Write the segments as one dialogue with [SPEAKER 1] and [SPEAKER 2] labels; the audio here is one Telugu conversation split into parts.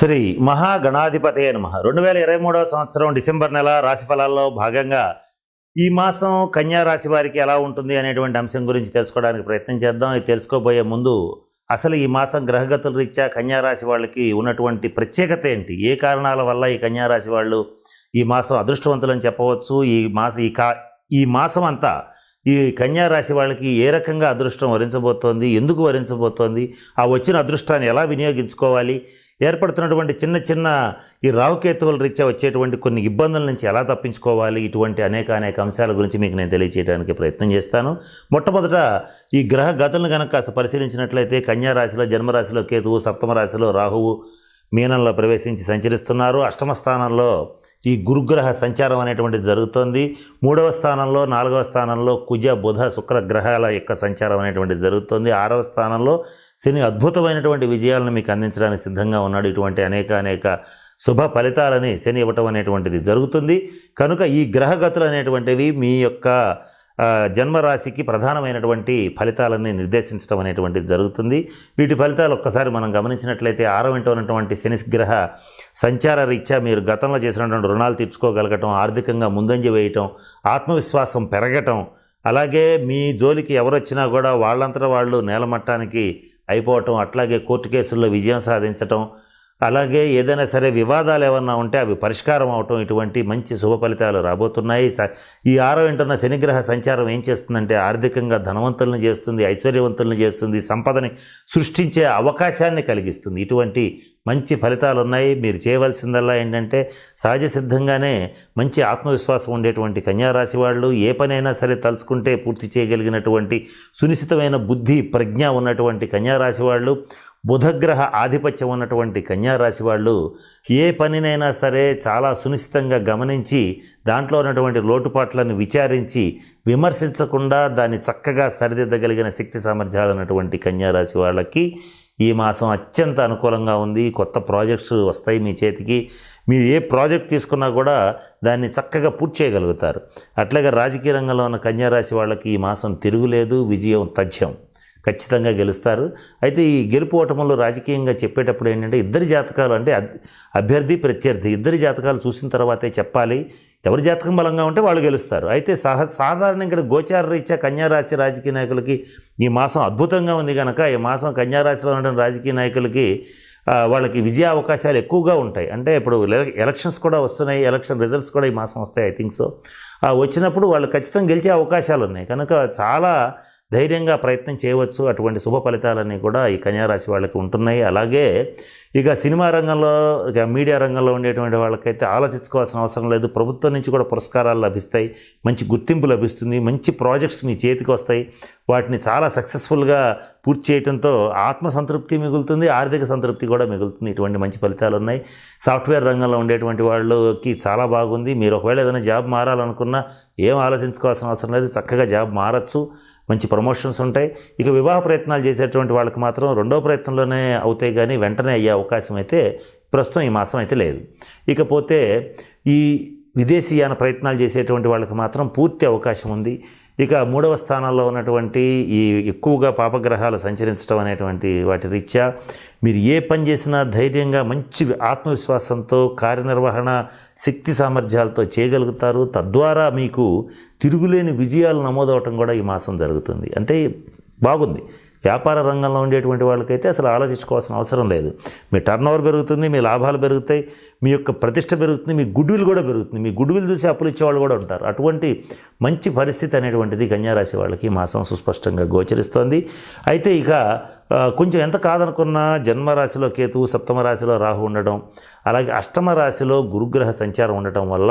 [SPEAKER 1] శ్రీ మహాగణాధిపతి నమ. రెండు వేల ఇరవై మూడవ సంవత్సరం డిసెంబర్ నెల రాశి ఫలాల్లో భాగంగా ఈ మాసం కన్యా రాశి వారికి ఎలా ఉంటుంది అనేటువంటి అంశం గురించి తెలుసుకోవడానికి ప్రయత్నం చేద్దాం. ఇది తెలుసుకోబోయే ముందు అసలు ఈ మాసం గ్రహగతుల రీత్యా కన్యా రాశి వాళ్ళకి ఉన్నటువంటి ప్రత్యేకత ఏంటి? ఏ కారణాల వల్ల ఈ కన్యా రాశి వాళ్ళు ఈ మాసం అదృష్టవంతులని చెప్పవచ్చు? ఈ మాసం ఈ కా ఈ మాసం అంతా ఈ కన్యా రాశి వాళ్ళకి ఏ రకంగా అదృష్టం వరించబోతోంది? ఎందుకు వరించబోతోంది? ఆ వచ్చిన అదృష్టాన్ని ఎలా వినియోగించుకోవాలి? ఏర్పడుతున్నటువంటి చిన్న చిన్న ఈ రావుకేతువుల రీత్యా వచ్చేటువంటి కొన్ని ఇబ్బందుల నుంచి ఎలా తప్పించుకోవాలి? ఇటువంటి అనేక అనేక అంశాల గురించి మీకు నేను తెలియచేయడానికి ప్రయత్నం చేస్తాను. మొట్టమొదట ఈ గ్రహ గతులను కనుక కాస్త పరిశీలించినట్లయితే కన్యారాశిలో జన్మరాశిలో కేతువు సప్తమ రాశిలో రాహువు మీనంలో ప్రవేశించి సంచరిస్తున్నారు. అష్టమ స్థానంలో ఈ గురుగ్రహ సంచారం అనేటువంటిది జరుగుతోంది. మూడవ స్థానంలో నాలుగవ స్థానంలో కుజ బుధ శుక్ర గ్రహాల యొక్క సంచారం అనేటువంటిది జరుగుతోంది. ఆరవ స్థానంలో శని అద్భుతమైనటువంటి విజయాలను మీకు అందించడానికి సిద్ధంగా ఉన్నాడు. ఇటువంటి అనేక అనేక శుభ ఫలితాలని శని ఇవ్వటం అనేటువంటిది జరుగుతుంది. కనుక ఈ గ్రహగతులు అనేటువంటివి మీ యొక్క జన్మరాశికి ప్రధానమైనటువంటి ఫలితాలని నిర్దేశించడం అనేటువంటిది జరుగుతుంది. వీటి ఫలితాలు ఒక్కసారి మనం గమనించినట్లయితే ఆరవ ఉన్నటువంటి శనిగ్రహ సంచార రీత్యా మీరు గతంలో చేసినటువంటి రుణాలు తీర్చుకోగలగటం ఆర్థికంగా ముందంజ వేయటం ఆత్మవిశ్వాసం పెరగటం అలాగే మీ జోలికి ఎవరు వచ్చినా కూడా వాళ్ళంతటా వాళ్ళు నేలమట్టానికి అయిపోవటం అట్లాగే కోర్టు కేసుల్లో విజయం సాధించటం అలాగే ఏదైనా సరే వివాదాలు ఏమన్నా ఉంటే అవి పరిష్కారం అవటం ఇటువంటి మంచి శుభ ఫలితాలు రాబోతున్నాయి. స- ఈ ఆరో ఇంటున్న శనిగ్రహ సంచారం ఏం చేస్తుందంటే ఆర్థికంగా ధనవంతులను చేస్తుంది ఐశ్వర్యవంతులను చేస్తుంది సంపదని సృష్టించే అవకాశాన్ని కలిగిస్తుంది. ఇటువంటి మంచి ఫలితాలు ఉన్నాయి మీరు చేయవలసిందల్లా ఏంటంటే సహజ సిద్ధంగానే మంచి ఆత్మవిశ్వాసం ఉండేటువంటి కన్యారాశి వాళ్ళు ఏ పనైనా సరే తలుచుకుంటే పూర్తి చేయగలిగినటువంటి సునిశ్చితమైన బుద్ధి ప్రజ్ఞ ఉన్నటువంటి కన్యారాశి వాళ్ళు బుధగ్రహ ఆధిపత్యం ఉన్నటువంటి కన్యారాశి వాళ్ళు ఏ పనినైనా సరే చాలా సునిశ్చితంగా గమనించి దాంట్లో ఉన్నటువంటి లోటుపాట్లను విచారించి విమర్శించకుండా దాన్ని చక్కగా సరిదిద్దగలిగిన శక్తి సామర్థ్యాలు ఉన్నటువంటి కన్యారాశి వాళ్ళకి ఈ మాసం అత్యంత అనుకూలంగా ఉంది. కొత్త ప్రాజెక్ట్స్ వస్తాయి మీ చేతికి. మీరు ఏ ప్రాజెక్ట్ తీసుకున్నా కూడా దాన్ని చక్కగా పూర్తి చేయగలుగుతారు. అట్లాగే రాజకీయ రంగంలో ఉన్న కన్యారాశి వాళ్ళకి ఈ మాసం తిరుగులేదు విజయం తథ్యం. ఖచ్చితంగా గెలుస్తారు. అయితే ఈ గెలుపు ఓటములు రాజకీయంగా చెప్పేటప్పుడు ఏంటంటే ఇద్దరి జాతకాలు అంటే అభ్యర్థి ప్రత్యర్థి ఇద్దరి జాతకాలు చూసిన తర్వాతే చెప్పాలి. ఎవరి జాతకం బలంగా ఉంటే వాళ్ళు గెలుస్తారు. అయితే సహ సాధారణ ఇక్కడ గోచార రీత్యా కన్యారాశి రాజకీయ నాయకులకి ఈ మాసం అద్భుతంగా ఉంది కనుక ఈ మాసం కన్యారాశిలో ఉన్న రాజకీయ నాయకులకి వాళ్ళకి విజయ అవకాశాలు ఎక్కువగా ఉంటాయి. అంటే ఇప్పుడు ఎలక్షన్స్ కూడా వస్తున్నాయి ఎలక్షన్ రిజల్ట్స్ కూడా ఈ మాసం వస్తాయి ఐ థింక్ సో. వచ్చినప్పుడు వాళ్ళు ఖచ్చితంగా గెలిచే అవకాశాలు ఉన్నాయి. కనుక చాలా ధైర్యంగా ప్రయత్నం చేయవచ్చు. అటువంటి శుభ ఫలితాలన్నీ కూడా ఈ కన్యారాశి వాళ్ళకి ఉంటున్నాయి. అలాగే ఇక సినిమా రంగంలో ఇక మీడియా రంగంలో ఉండేటువంటి వాళ్ళకైతే ఆలోచించుకోవాల్సిన అవసరం లేదు. ప్రభుత్వం నుంచి కూడా పురస్కారాలు లభిస్తాయి. మంచి గుర్తింపు లభిస్తుంది. మంచి ప్రాజెక్ట్స్ మీ చేతికి వస్తాయి. వాటిని చాలా సక్సెస్ఫుల్గా పూర్తి చేయడంతో ఆత్మ సంతృప్తి మిగులుతుంది. ఆర్థిక సంతృప్తి కూడా మిగులుతుంది. ఇటువంటి మంచి ఫలితాలు ఉన్నాయి. సాఫ్ట్వేర్ రంగంలో ఉండేటువంటి వాళ్ళకి చాలా బాగుంది. మీరు ఒకవేళ ఏదైనా జాబ్ మారాలనుకున్నా ఏం ఆలోచించుకోవాల్సిన అవసరం లేదు. చక్కగా జాబ్ మారచ్చు. మంచి ప్రమోషన్స్ ఉంటాయి. ఇక వివాహ ప్రయత్నాలు చేసేటువంటి వాళ్ళకి మాత్రం రెండో ప్రయత్నంలోనే అవుతాయి కానీ వెంటనే అయ్యే అవకాశం అయితే ప్రస్తుతం ఈ మాసం అయితే లేదు. ఇకపోతే ఈ విదేశీయాన ప్రయత్నాలు చేసేటువంటి వాళ్ళకి మాత్రం పూర్తి అవకాశం ఉంది. ఇక మూడవ స్థానంలో ఉన్నటువంటి ఈ ఎక్కువగా పాపగ్రహాలు సంచరించడం అనేటువంటి వాటి రీత్యా మీరు ఏ పని చేసినా ధైర్యంగా మంచి ఆత్మవిశ్వాసంతో కార్యనిర్వహణ శక్తి సామర్థ్యాలతో చేయగలుగుతారు. తద్వారా మీకు తిరుగులేని విజయాలు నమోదవటం కూడా ఈ మాసం జరుగుతుంది. అంటే బాగుంది. వ్యాపార రంగంలో ఉండేటువంటి వాళ్ళకైతే అసలు ఆలోచించుకోవాల్సిన అవసరం లేదు. మీ టర్న్ ఓవర్ పెరుగుతుంది మీ లాభాలు పెరుగుతాయి. మీ యొక్క ప్రతిష్ట పెరుగుతుంది మీ గుడ్విల్ కూడా పెరుగుతుంది. మీ గుడ్విల్ చూసి అప్పులు ఇచ్చేవాళ్ళు కూడా ఉంటారు. అటువంటి మంచి పరిస్థితి అనేటువంటిది కన్యారాశి వాళ్ళకి మాసం సుస్పష్టంగా గోచరిస్తోంది. అయితే ఇక కొంచెం ఎంత కాదనుకున్నా జన్మరాశిలో కేతువు సప్తమ రాశిలో రాహు ఉండడం అలాగే అష్టమ రాశిలో గురుగ్రహ సంచారం ఉండటం వల్ల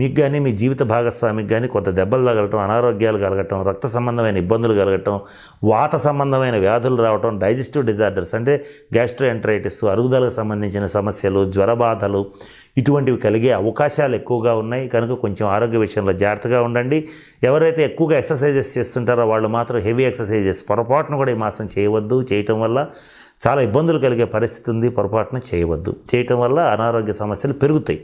[SPEAKER 1] మీకు కానీ మీ జీవిత భాగస్వామికి కానీ కొంత దెబ్బలు తగలటం అనారోగ్యాలు కలగటం రక్త సంబంధమైన ఇబ్బందులు కలగటం వాత సంబంధమైన వ్యాధులు రావటం డైజెస్టివ్ డిజార్డర్స్ అంటే గ్యాస్ట్రోఎంట్రైటిస్ అరుగుదలకు సంబంధించిన సమస్యలు జ్వరబాధలు ఇటువంటివి కలిగే అవకాశాలు ఎక్కువగా ఉన్నాయి. కనుక కొంచెం ఆరోగ్య విషయంలో జాగ్రత్తగా ఉండండి. ఎవరైతే ఎక్కువగా ఎక్సర్సైజెస్ చేస్తుంటారో వాళ్ళు మాత్రం హెవీ ఎక్సర్సైజెస్ పొరపాటును కూడా ఈ మాసం చేయవద్దు. చేయటం వల్ల చాలా ఇబ్బందులు కలిగే పరిస్థితి ఉంది పొరపాటున చేయవద్దు. చేయటం వల్ల అనారోగ్య సమస్యలు పెరుగుతాయి.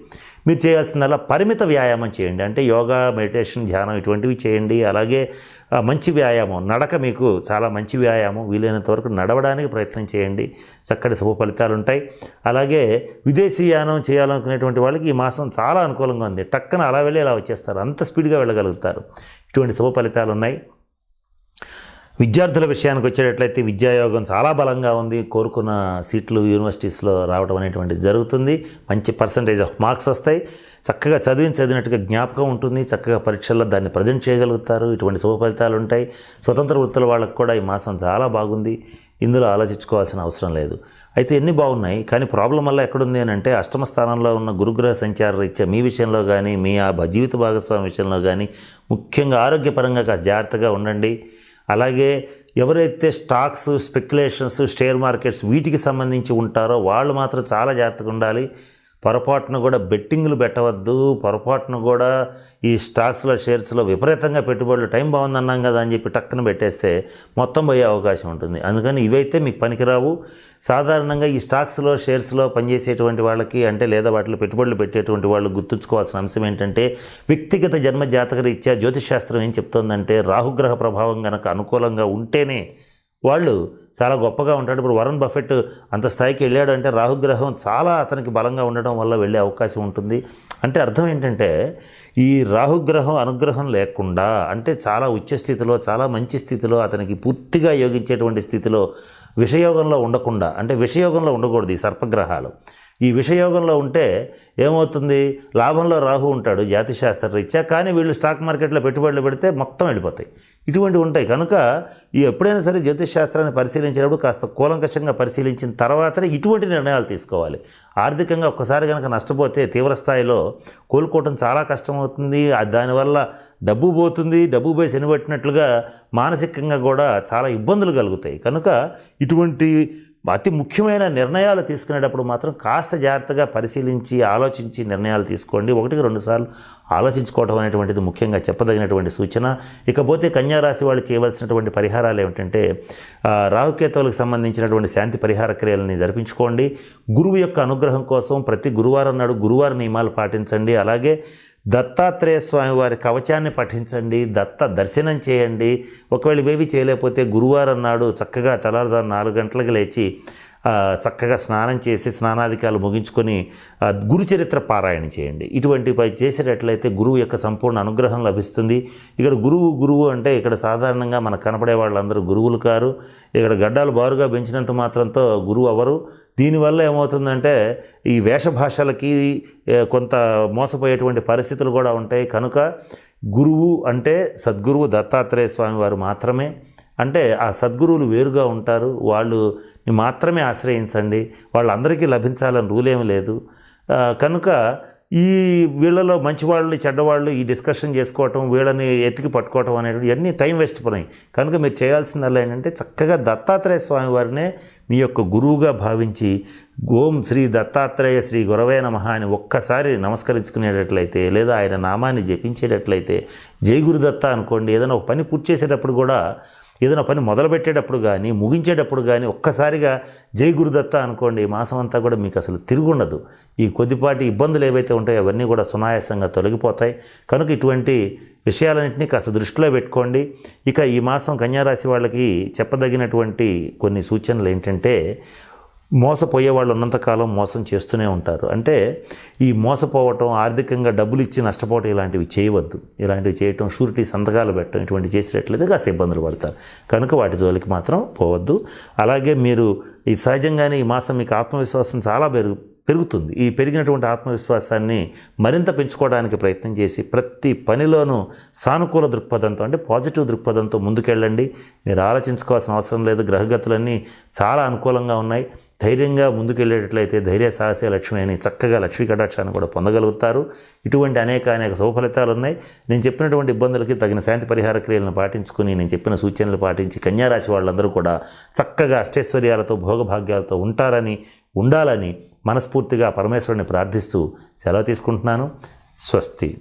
[SPEAKER 1] మీరు చేయాల్సిందల్లా పరిమిత వ్యాయామం చేయండి. అంటే యోగా మెడిటేషన్ ధ్యానం ఇటువంటివి చేయండి. అలాగే మంచి వ్యాయామం నడక మీకు చాలా మంచి వ్యాయామం వీలైనంత వరకు నడవడానికి ప్రయత్నం చేయండి. చక్కటి శుభ ఫలితాలు ఉంటాయి. అలాగే విదేశీ యానం చేయాలనుకునేటువంటి వాళ్ళకి ఈ మాసం చాలా అనుకూలంగా ఉంది. టక్కన అలా వెళ్ళి ఇలా వచ్చేస్తారు. అంత స్పీడ్గా వెళ్ళగలుగుతారు. ఇటువంటి శుభ ఫలితాలు ఉన్నాయి. విద్యార్థుల విషయానికి వచ్చేటట్లయితే విద్యాయోగం చాలా బలంగా ఉంది. కోరుకున్న సీట్లు యూనివర్సిటీస్లో రావడం అనేటువంటిది జరుగుతుంది. మంచి పర్సంటేజ్ ఆఫ్ మార్క్స్ వస్తాయి. చక్కగా చదివిన చదివినట్టుగా జ్ఞాపకం ఉంటుంది. చక్కగా పరీక్షల్లో దాన్ని ప్రజెంట్ చేయగలుగుతారు. ఇటువంటి శుభ ఫలితాలు ఉంటాయి. స్వతంత్ర వృత్తుల వాళ్ళకు కూడా ఈ మాసం చాలా బాగుంది. ఇందులో ఆలోచించుకోవాల్సిన అవసరం లేదు. అయితే ఎన్ని బాగున్నాయి? కానీ ప్రాబ్లం వల్ల ఎక్కడుంది అని అంటే అష్టమ స్థానంలో ఉన్న గురుగ్రహ సంచార రీత్యా మీ విషయంలో కానీ మీ ఆ జీవిత భాగస్వామి విషయంలో కానీ ముఖ్యంగా ఆరోగ్యపరంగా జాగ్రత్తగా ఉండండి. అలాగే ఎవరైతే స్టాక్స్ స్పెక్యులేషన్స్ షేర్ మార్కెట్స్ వీటికి సంబంధించి ఉంటారో వాళ్ళు మాత్రం చాలా జాగ్రత్తగా ఉండాలి. పొరపాటున కూడా బెట్టింగ్లు పెట్టవద్దు పొరపాటున కూడా ఈ స్టాక్స్లో షేర్స్లో విపరీతంగా పెట్టుబడులు టైం బాగుందన్నాం కదా అని చెప్పి టక్కన పెట్టేస్తే మొత్తం పోయే అవకాశం ఉంటుంది. అందుకని ఇవైతే మీకు పనికిరావు. సాధారణంగా ఈ స్టాక్స్లో షేర్స్లో పనిచేసేటువంటి వాళ్ళకి అంటే లేదా వాటిలో పెట్టుబడులు పెట్టేటువంటి వాళ్ళు గుర్తుంచుకోవాల్సిన అంశం ఏంటంటే వ్యక్తిగత జన్మ జాతక రీత్యా జ్యోతిష్ శాస్త్రం ఏం చెప్తోందంటే రాహుగ్రహ ప్రభావం కనుక అనుకూలంగా ఉంటేనే వాళ్ళు చాలా గొప్పగా ఉంటాడు. ఇప్పుడు వరుణ్ బఫెట్ అంత స్థాయికి వెళ్ళాడు అంటే రాహుగ్రహం చాలా అతనికి బలంగా ఉండడం వల్ల వెళ్ళే అవకాశం ఉంటుంది. అంటే అర్థం ఏంటంటే ఈ రాహుగ్రహం అనుగ్రహం లేకుండా అంటే చాలా ఉచ్చ స్థితిలో చాలా మంచి స్థితిలో అతనికి పూర్తిగా యోగించేటువంటి స్థితిలో విషయోగంలో ఉండకుండా అంటే విషయోగంలో ఉండకూడదు ఈ సర్పగ్రహాలు. ఈ విషయోగంలో ఉంటే ఏమవుతుంది? లాభంలో రాహు ఉంటాడు జాతిశాస్త్ర రీత్యా కానీ వీళ్ళు స్టాక్ మార్కెట్లో పెట్టుబడులు పెడితే మొత్తం వెళ్ళిపోతాయి. ఇటువంటివి ఉంటాయి. కనుక ఈ ఎప్పుడైనా సరే జ్యోతిష్ శాస్త్రాన్ని పరిశీలించినప్పుడు కాస్త కూలంకషంగా పరిశీలించిన తర్వాతనే ఇటువంటి నిర్ణయాలు తీసుకోవాలి. ఆర్థికంగా ఒక్కసారి కనుక నష్టపోతే తీవ్ర స్థాయిలో కోలుకోవటం చాలా కష్టమవుతుంది. దానివల్ల డబ్బు పోతుంది. డబ్బు పోయి శనిపెట్టినట్లుగా మానసికంగా కూడా చాలా ఇబ్బందులు కలుగుతాయి. కనుక ఇటువంటి అతి ముఖ్యమైన నిర్ణయాలు తీసుకునేటప్పుడు మాత్రం కాస్త జాగ్రత్తగా పరిశీలించి ఆలోచించి నిర్ణయాలు తీసుకోండి. ఒకటికి రెండు సార్లు ఆలోచించుకోవడం అనేటువంటిది ముఖ్యంగా చెప్పదగినటువంటి సూచన. ఇకపోతే కన్యారాశి వాళ్ళు చేయవలసినటువంటి పరిహారాలు ఏమిటంటే రాహుకేతువులకు సంబంధించినటువంటి శాంతి పరిహార క్రియలని జరిపించుకోండి. గురువు యొక్క అనుగ్రహం కోసం ప్రతి గురువారం నాడు గురువార నియమాలు పాటించండి. అలాగే దత్తాత్రేయ స్వామి వారి కవచాన్ని పఠించండి దత్త దర్శనం చేయండి. ఒకవేళ ఇవేవి చేయలేకపోతే గురువారం నాడు చక్కగా తెల్లవారుజాము నాలుగు గంటలకు లేచి చక్కగా స్నానం చేసి స్నానాధికారులు ముగించుకొని గురుచరిత్ర గురు చరిత్ర పారాయణ చేయండి. ఇటువంటివి చేసేటట్లయితే గురువు యొక్క సంపూర్ణ అనుగ్రహం లభిస్తుంది. ఇక్కడ గురువు గురువు అంటే ఇక్కడ సాధారణంగా మనకు కనపడే వాళ్ళందరూ గురువులు కారు. ఇక్కడ గడ్డాలు బారుగా పెంచినంత మాత్రంతో గురువు అవరు దీనివల్ల ఏమవుతుందంటే ఈ వేషభాషలకి కొంత మోసపోయేటువంటి పరిస్థితులు కూడా ఉంటాయి. కనుక గురువు అంటే సద్గురువు దత్తాత్రేయ స్వామి వారు మాత్రమే. అంటే ఆ సద్గురువులు వేరుగా ఉంటారు. వాళ్ళు మాత్రమే ఆశ్రయించండి. వాళ్ళందరికీ లభించాలని రూల్ లేదు. కనుక ఈ వీళ్ళలో మంచివాళ్ళు చెడ్డవాళ్ళు ఈ డిస్కషన్ చేసుకోవటం వీళ్ళని ఎత్తికి పట్టుకోవటం అనేటువంటి అన్నీ టైం వేస్ట్ పని. కనుక మీరు చేయాల్సిందల్లా ఏంటంటే చక్కగా దత్తాత్రేయ స్వామి వారినే మీ యొక్క గురువుగా భావించి ఓం శ్రీ దత్తాత్రేయ శ్రీ గురవే నమ అని ఒక్కసారి నమస్కరించుకునేటట్లయితే లేదా ఆయన నామాన్ని జపించేటట్లయితే జై గురుదత్త అనుకోండి. ఏదైనా ఒక పని పూర్తి చేసేటప్పుడు కూడా ఏదైనా పని మొదలుపెట్టేటప్పుడు కానీ ముగించేటప్పుడు కానీ ఒక్కసారిగా జై గురుదత్త అనుకోండి ఈ మాసం అంతా కూడా మీకు అసలు తిరుగుండదు. ఈ కొద్దిపాటి ఇబ్బందులు ఏవైతే ఉంటాయో అవన్నీ కూడా సునాయాసంగా తొలగిపోతాయి. కనుక ఇటువంటి విషయాలన్నింటినీ కాస్త దృష్టిలో పెట్టుకోండి. ఇక ఈ మాసం కన్యారాశి వాళ్ళకి చెప్పదగినటువంటి కొన్ని సూచనలు ఏంటంటే మోసపోయే వాళ్ళు ఉన్నంతకాలం మోసం చేస్తూనే ఉంటారు. అంటే ఈ మోసపోవటం ఆర్థికంగా డబ్బులు ఇచ్చి నష్టపోవటం ఇలాంటివి చేయవద్దు. ఇలాంటివి చేయటం షూరిటీ సంతకాలు పెట్టడం ఇటువంటి చేసేటట్లయితే కాస్త ఇబ్బందులు పడతారు. కనుక వాటి జోలికి మాత్రం పోవద్దు. అలాగే మీరు ఈ సహజంగానే ఈ మాసం మీకు ఆత్మవిశ్వాసం చాలా పెరుగు పెరుగుతుంది. ఈ పెరిగినటువంటి ఆత్మవిశ్వాసాన్ని మరింత పెంచుకోవడానికి ప్రయత్నం చేసి ప్రతి పనిలోనూ సానుకూల దృక్పథంతో అంటే పాజిటివ్ దృక్పథంతో ముందుకెళ్ళండి. మీరు ఆలోచించుకోవాల్సిన అవసరం లేదు. గ్రహగతులన్నీ చాలా అనుకూలంగా ఉన్నాయి. ధైర్యంగా ముందుకెళ్ళేటట్లయితే ధైర్య సాహసే లక్ష్మి అని చక్కగా లక్ష్మీ కటాక్షాన్ని కూడా పొందగలుగుతారు. ఇటువంటి అనేక అనేక శుభఫలితాలు ఉన్నాయి. నేను చెప్పినటువంటి ఇబ్బందులకి తగిన శాంతి పరిహార క్రియలను పాటించుకుని నేను చెప్పిన సూచనలు పాటించి కన్యారాశి వాళ్ళందరూ కూడా చక్కగా అష్టైశ్వర్యాలతో భోగభాగ్యాలతో ఉంటారని ఉండాలని మనస్ఫూర్తిగా పరమేశ్వరుని ప్రార్థిస్తూ సెలవు తీసుకుంటున్నాను. స్వస్తి.